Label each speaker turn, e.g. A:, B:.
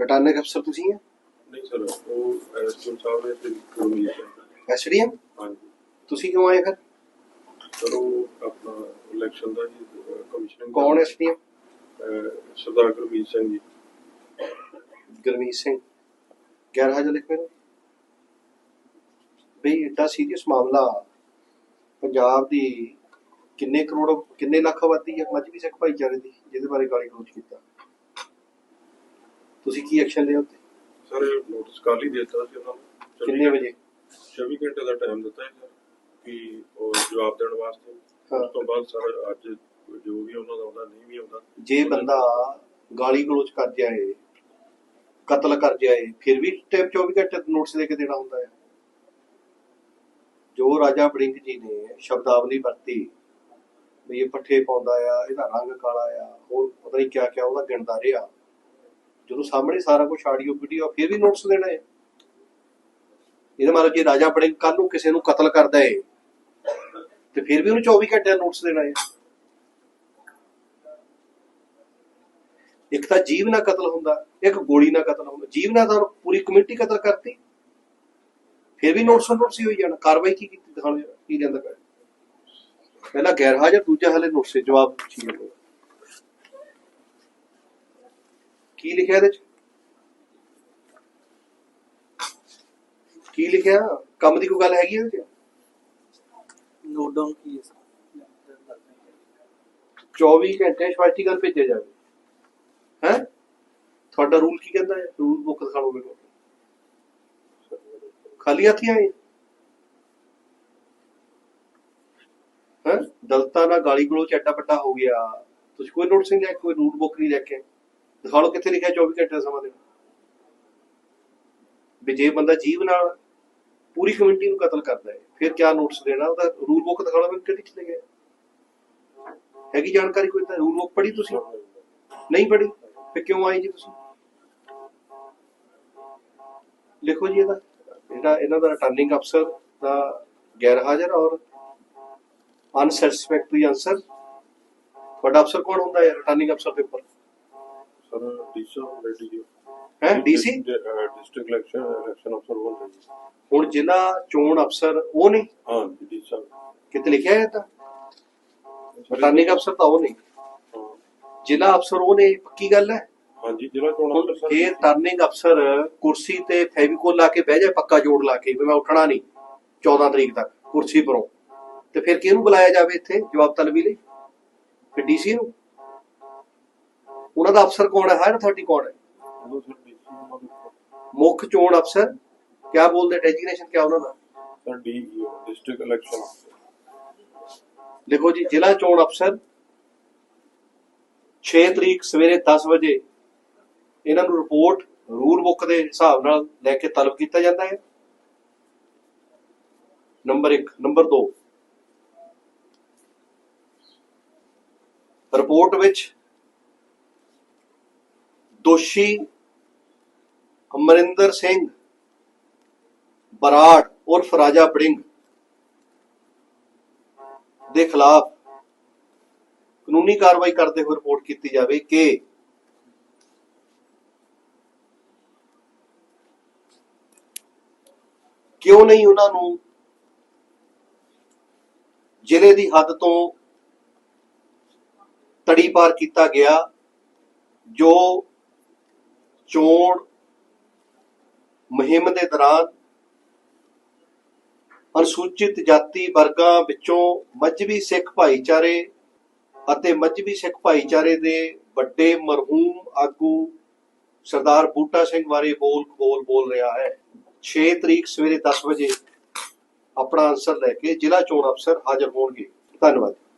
A: Returning ਅਫਸਰ ਤੁਸੀਂ ਹੈ?
B: ਨਹੀਂ ਸਰ ਉਹ ਸਾਹਿਬ ਨੇ ਤੇ
A: ਐਸਡੀਐਮ?
B: ਹਾਂਜੀ।
A: ਤੁਸੀਂ ਕਿਉਂ ਆਏ ਫਿਰ?
B: ਸਰ ਉਹ ਆਪਣਾ ਇਲੈਕਸ਼ਨ ਦਾ ਜੀ ਕਮਿਸ਼ਨਰ
A: ਕੌਣ ਐਸਡੀਐਮ?
B: ਸਰਦਾਰ ਗੁਰਮੀਤ ਸਿੰਘ ਜੀ।
A: ਗੁਰਮੀਤ ਸਿੰਘ। ਗੈਰ ਹਾਜ਼ਰ ਲਿਖ ਮੇਰੇ। ਬਈ ਏਡਾ ਸੀਰੀਅਸ ਮਾਮਲਾ। ਪੰਜਾਬ ਦੀ ਕਿੰਨੇ ਕਰੋੜ ਕਿੰਨੇ ਲੱਖ ਆਬਾਦੀ ਹੈ? ਮੱਝਵੀ ਸਿੱਖ ਭਾਈਚਾਰੇ ਦੀ ਜਿਹਦੇ ਬਾਰੇ ਗਾਲੀ ਗਲੋਚ ਕੀਤਾ। ਤੁਸੀਂ ਕੀ ਐਕਸ਼ਨ ਲਿਆ ਉੱਤੇ
B: ਸਰ ਨੋਟਿਸ ਕੱਲ ਹੀ ਦਿੱਤਾ ਸੀ ਉਹਨਾਂ ਨੂੰ।
A: ਕਿੰਨੇ ਵਜੇ?
B: 24 ਘੰਟੇ ਦਾ ਟਾਈਮ ਦਿੱਤਾ ਹੈ ਸਰ ਕਿ ਉਹ ਜਵਾਬ ਦੇਣ ਵਾਸਤੇ। ਉਸ ਤੋਂ ਬਾਅਦ ਸਰ ਅੱਜ ਜੋ ਵੀ ਉਹਨਾਂ ਦਾ ਆਉਂਦਾ ਨਹੀਂ ਵੀ ਆਉਂਦਾ।
A: ਜੇ ਬੰਦਾ ਗਾਲੀ ਗਲੋਚ ਕਰ ਜਾਏ ਕਤਲ ਕਰ ਜਾਏ ਫਿਰ ਵੀ ਟਾਈਮ 24 ਘੰਟੇ ਨੋਟਿਸ ਦੇ ਕੇ ਦੇਣਾ ਹੁੰਦਾ ਹੈ। ਜੋ ਰਾਜਾ ਬੜਿੰਗ ਜੀ ਨੇ ਸ਼ਬਦਾਵਲੀ ਵਰਤੀ ਵੀ ਇਹ ਪੱਠੇ ਪਾਉਂਦਾ ਆ ਇਹਦਾ ਰੰਗ ਕਾਲਾ ਆ ਹੋਰ ਪਤਾ ਨਹੀਂ ਕਿਆ ਕਿਆ ਉਹਦਾ ਗਿਣਦਾ ਰਿਹਾ। ਜਦੋਂ ਸਾਹਮਣੇ ਸਾਰਾ ਕੁਝ ਆਡੀਓ ਵੀਡੀਓ, ਫਿਰ ਵੀ ਨੋਟਿਸ ਦੇਣਾ ਹੈ। ਇਹਦਾ ਮਤਲਬ ਜੇ ਰਾਜਾ ਬੜਿੰਗ ਕੱਲ ਨੂੰ ਕਿਸੇ ਨੂੰ ਕਤਲ ਕਰਦਾ ਹੈ ਤੇ ਫਿਰ ਵੀ ਉਹਨੂੰ 24 ਘੰਟੇ ਦਾ ਨੋਟਿਸ ਦੇਣਾ ਹੈ। ਇੱਕ ਤਾਂ ਜੀਵ ਨਾਲ ਕਤਲ ਹੁੰਦਾ, ਇੱਕ ਗੋਲੀ ਨਾਲ ਕਤਲ ਹੁੰਦਾ। ਜੀਵ ਨਾਲ ਤਾਂ ਪੂਰੀ ਕਮਿਊਨਿਟੀ ਕਤਲ ਕਰਤੀ। ਫਿਰ ਵੀ ਨੋਟਿਸ ਨੋਟਿਸ ਹੀ ਹੋਈ ਜਾਣਾ। ਕਾਰਵਾਈ ਕੀ ਕੀਤੀ ਦਿਖਾਣ ਕੀ ਕਹਿੰਦਾ ਪਿਆ? ਪਹਿਲਾ ਗੈਰ ਹਾਜ਼ਰ ਦੂਜਾ ਹਲੇ ਨੋਟਿਸ ਜਵਾਬ ਪੁੱਛੀ ਜਾਂਦੇ ਕੀ ਲਿਖਿਆ ਇਹਦੇ ਚ? ਕੀ ਲਿਖਿਆ? ਕੰਮ ਦੀ ਕੋਈ ਗੱਲ ਹੈਗੀ ਇਹਦੇ ਚ?
C: ਨੋਟ ਡਾਊਨ ਕੀ ਹੈ
A: 24 ਘੰਟੇ ਸਪਸ਼ਟੀਕਰਨ ਭੇਜਿਆ ਜਾਵੇ। ਹੈ? ਤੁਹਾਡਾ ਰੂਲ ਕੀ ਕਹਿੰਦਾ ਹੈ? ਰੂਲ ਬੁੱਕ ਦਿਖਾਓ ਮੈਨੂੰ ਖਾਲੀ ਹੱਥੀ ਆਏ। ਹੈ? ਦਲਤਾ ਨਾਲ ਗਾਲੀ ਗਲੋਚ ਐਡਾ ਵੱਡਾ ਹੋ ਗਿਆ। ਤੁਸੀਂ ਕੋਈ ਨੋਟਿਸ ਨਹੀਂ ਲਿਆ ਕੋਈ ਰੂਲ ਬੁੱਕ ਨਹੀਂ ਲੈ ਕੇ। ਦਿਖਾ ਲਓ ਕਿੱਥੇ ਲਿਖਿਆ 24 ਘੰਟੇ ਸਮਾਂ ਦੇਣਾ ਵੀ ਜੇ ਬੰਦਾ ਜੀਵ ਨਾਲ ਪੂਰੀ ਕਮਿਊਨਿਟੀ ਨੂੰ ਕਤਲ ਕਰਦਾ ਹੈ, ਫਿਰ ਕਿਆ ਨੋਟਿਸ ਦੇਣਾ? ਉਹਦਾ ਰੂਲ ਬੁੱਕ ਦਿਖਾ ਲਓ ਕਿਹੜੀ ਚ ਲਿਖਿਆ। ਹੈਗੀ ਜਾਣਕਾਰੀ ਕੋਈ ਤਾਂ ਰੂਲ ਬੁੱਕ ਪੜ੍ਹੀ ਤੁਸੀਂ? ਨਹੀਂ ਪੜ੍ਹੀ? ਫਿਰ ਕਿਉਂ ਆਏ ਜੀ ਤੁਸੀਂ? ਲਿਖੋ ਜੀ ਇਹਦਾ। ਇਹਦਾ, ਇਹਨਾਂ ਦਾ ਰਿਟਰਨਿੰਗ ਅਫਸਰ ਦਾ ਗੈਰ ਹਾਜ਼ਰ ਔਰ ਅਨਸੈਟੀਸਫੈਕਟਰੀ ਆਨਸਰ ਤੁਹਾਡਾ ਅਫਸਰ ਕੌਣ ਹੁੰਦਾ ਹੈ? ਰਿਟਰਨਿੰਗ ਅਫਸਰ ਦੇ ਉੱਪਰ
B: ਸਰ ਡੀਸੀ ਰੈਡੀ ਜੀ
A: ਹੈ। ਡੀਸੀ
B: ਡਿਸਟ੍ਰਿਕਟ ਇਲੈਕਸ਼ਨ ਇਲੈਕਸ਼ਨ ਅਫਸਰ ਬੋਲ ਰਹੇ ਜੀ
A: ਹੁਣ ਜ਼ਿਲ੍ਹਾ ਚੋਣ ਅਫਸਰ ਉਹ ਨਹੀਂ?
B: ਹਾਂ ਡੀ ਸਾਹਿਬ
A: ਕਿਤੇ ਲਿਖਿਆ ਹੈ ਤਾਂ? ਰਿਟਰਨਿੰਗ ਅਫਸਰ ਤਾਂ ਉਹ ਨਹੀਂ।
B: ਹਾਂ।
A: ਜ਼ਿਲ੍ਹਾ ਅਫਸਰ ਉਹ ਨੇ ਪੱਕੀ ਗੱਲ ਹੈ?
B: ਹਾਂਜੀ ਜ਼ਿਲ੍ਹਾ ਚੋਣ
A: ਹੁਣ
B: ਅਫਸਰ
A: ਇਹ ਟਰਨਿੰਗ ਅਫਸਰ ਕੁਰਸੀ ਤੇ ਫੈਵੀਕੋਲ ਲਾ ਕੇ ਬਹਿ ਜਾਏ ਪੱਕਾ ਜੋੜ ਲਾ ਕੇ ਵੀ ਮੈਂ ਉੱਠਣਾ ਨਹੀਂ 14 ਤਰੀਕ ਤੱਕ ਕੁਰਸੀ ਪਰੋਂ। ਤੇ ਫਿਰ ਕਿਹਨੂੰ ਬੁਲਾਇਆ ਜਾਵੇ ਇੱਥੇ ਜਵਾਬ ਤਲਬੀ ਲਈ? ਫਿਰ ਡੀਸੀ ਨੂੰ? ਉਹਨਾਂ ਦਾ ਅਫਸਰ ਕੌਣ ਹੈ? ਹਾਇਰ ਅਥਾਰਟੀ ਕੌਣ ਹੈ। ਮੁੱਖ ਚੋਣ ਅਫਸਰ ਕਿਆ ਬੋਲਦੇ? ਡੈਜਿਗਨੇਸ਼ਨ ਕਿਆ ਉਹਨਾਂ ਦਾ?
B: ਸਰ ਡੀ ਡਿਸਟ੍ਰਿਕਟ ਇਲੈਕਸ਼ਨ
A: ਲਿਖੋ ਜੀ ਜ਼ਿਲ੍ਹਾ ਚੋਣ ਅਫਸਰ 6 ਤਰੀਕ ਸਵੇਰੇ 10 ਵਜੇ ਇਹਨਾਂ ਨੂੰ ਰਿਪੋਰਟ ਰੂਲ ਬੁੱਕ ਦੇ ਹਿਸਾਬ ਨਾਲ ਲੈ ਕੇ ਤਲਬ ਕੀਤਾ ਜਾਂਦਾ ਹੈ। ਨੰਬਰ 1 ਨੰਬਰ 2 ਰਿਪੋਰਟ ਵਿੱਚ ਦੋਸ਼ੀ ਅਮਰਿੰਦਰ ਸਿੰਘ ਬਰਾੜ ਉਰਫ ਰਾਜਾ ਬੜਿੰਗ ਦੇ ਖਿਲਾਫ ਕਾਨੂੰਨੀ ਕਾਰਵਾਈ ਕਰਦੇ ਹੋਏ ਰਿਪੋਰਟ ਕੀਤੀ ਜਾਵੇ ਕਿ ਕਿਉਂ ਨਹੀਂ ਉਹਨਾਂ ਨੂੰ ਜ਼ਿਲ੍ਹੇ ਦੀ ਹੱਦ ਤੋਂ ਤੜੀ ਪਾਰ ਕੀਤਾ ਗਿਆ ਜੋ ਚੋਣ ਮੁਹਿੰਮ ਦੇ ਦੌਰਾਨ ਅਨੁਸੂਚਿਤ ਜਾਤੀ ਵਰਗਾਂ ਵਿੱਚੋਂ ਮੱਝਵੀ ਸਿੱਖ ਭਾਈਚਾਰੇ ਅਤੇ ਮੱਝਵੀ ਸਿੱਖ ਭਾਈਚਾਰੇ ਦੇ ਵੱਡੇ ਮਰਹੂਮ ਆਗੂ ਸਰਦਾਰ ਬੂਟਾ ਸਿੰਘ ਬਾਰੇ ਬੋਲ ਬੋਲ ਬੋਲ ਰਿਹਾ ਹੈ। 6 ਤਰੀਕ ਸਵੇਰੇ 10 ਵਜੇ ਆਪਣਾ ਆਨਸਰ ਲੈ ਕੇ ਜ਼ਿਲ੍ਹਾ ਚੋਣ ਅਫਸਰ ਹਾਜ਼ਰ ਹੋਣਗੇ। ਧੰਨਵਾਦ।